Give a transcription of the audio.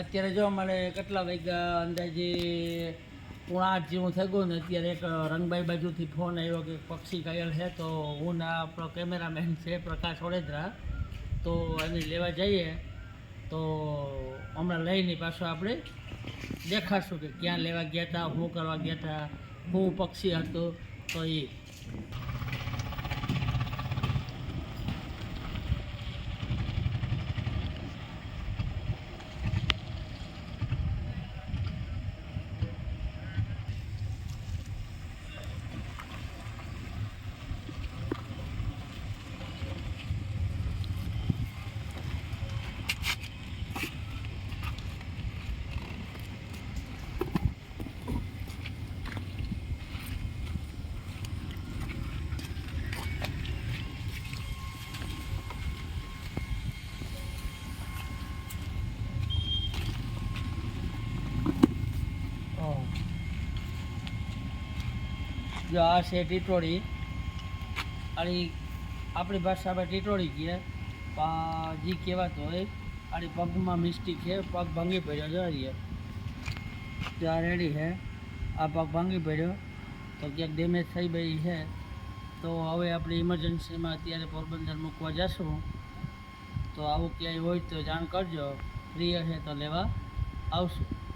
અત્યારે જો અમારે કેટલા વાગ્યા અંદાજે પોણા આઠ જેવું થઈ ગયું ને, અત્યારે એક રંગબાઈ બાજુથી ફોન આવ્યો કે પક્ષી ઘાયલ છે, તો હું ના આપણો કેમેરામેન છે પ્રકાશ ઓડેદરા તો એને લેવા જઈએ. તો હમણાં લઈને પાછો આપણે દેખાડશું કે ક્યાં લેવા ગયા હતા શું કરવા ગયા હતા શું પક્ષી હતું, તો એ જો આ છે ટીટોળી. અને આપણી ભાષામાં ટીટોળી કહે પા જે કહેવાતો હોય. અને પગમાં મિસ્ટેક છે. પગ ભાંગી પડ્યો જો તો આ રેડી છે. આ પગ ભાંગી પડ્યો. તો ક્યાંક ડેમેજ થઈ ગઈ છે. તો હવે આપણે ઇમરજન્સીમાં અત્યારે પોરબંદર મૂકવા જશું. તો આવું ક્યાંય હોય તો જાણ કરજો. ફ્રી હશે તો લેવા આવશું.